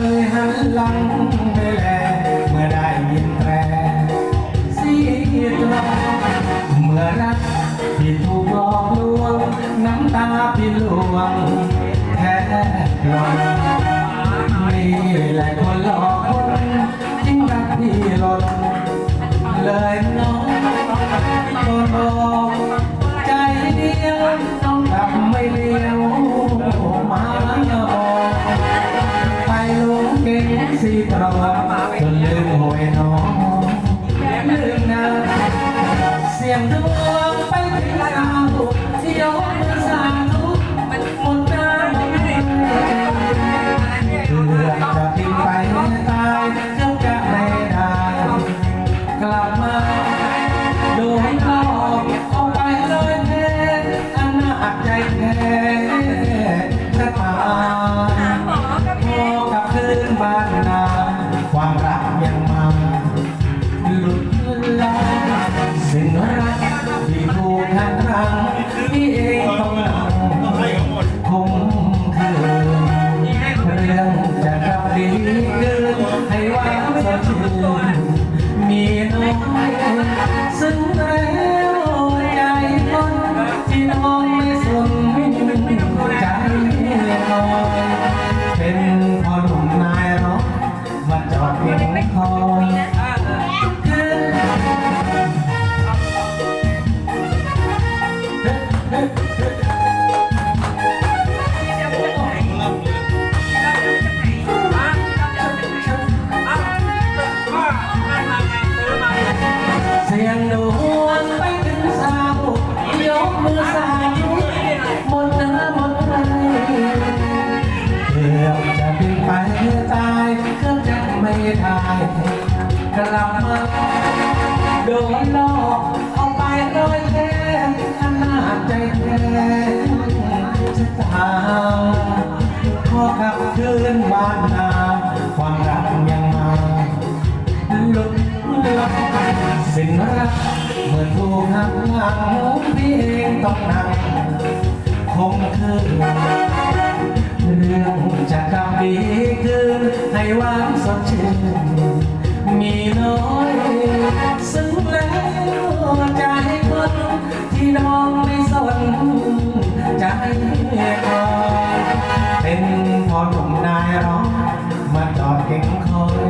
เลยหันหลังไปแลเมื่อได้ยินแตรเสียตราเมื่อรักที่ถูกหลอกลวงน้ำตาพี่หลวงแทบหลอนนี่แหละคนหลอกคนจริงรักพี่หลดเลยน้องโดน สีตรอจนลืมหวยน้องลืมนาเสียงดวย จอดเพียงคอยคือเสียงดไปถึงสาวยกมือสาธุหมดเธอหมดใจเกือบจะบินไป ทายกลับมาโดนหลอกเอาไปลอยแค่ขนาดใจแท้ชะตาขอขับคืนบ้านนาความรักยังมาหลุดลับสิ้นรักเมื่อถูกหักหลังพี่เองต้องนั่งคงคืน ห้หวานสดชื่นมีน้อยซึ้งแล้วใจคนที่น้องไม่สนใจคอยเป็นพอหนุ่มนายร้องมาจอดเก่งคอย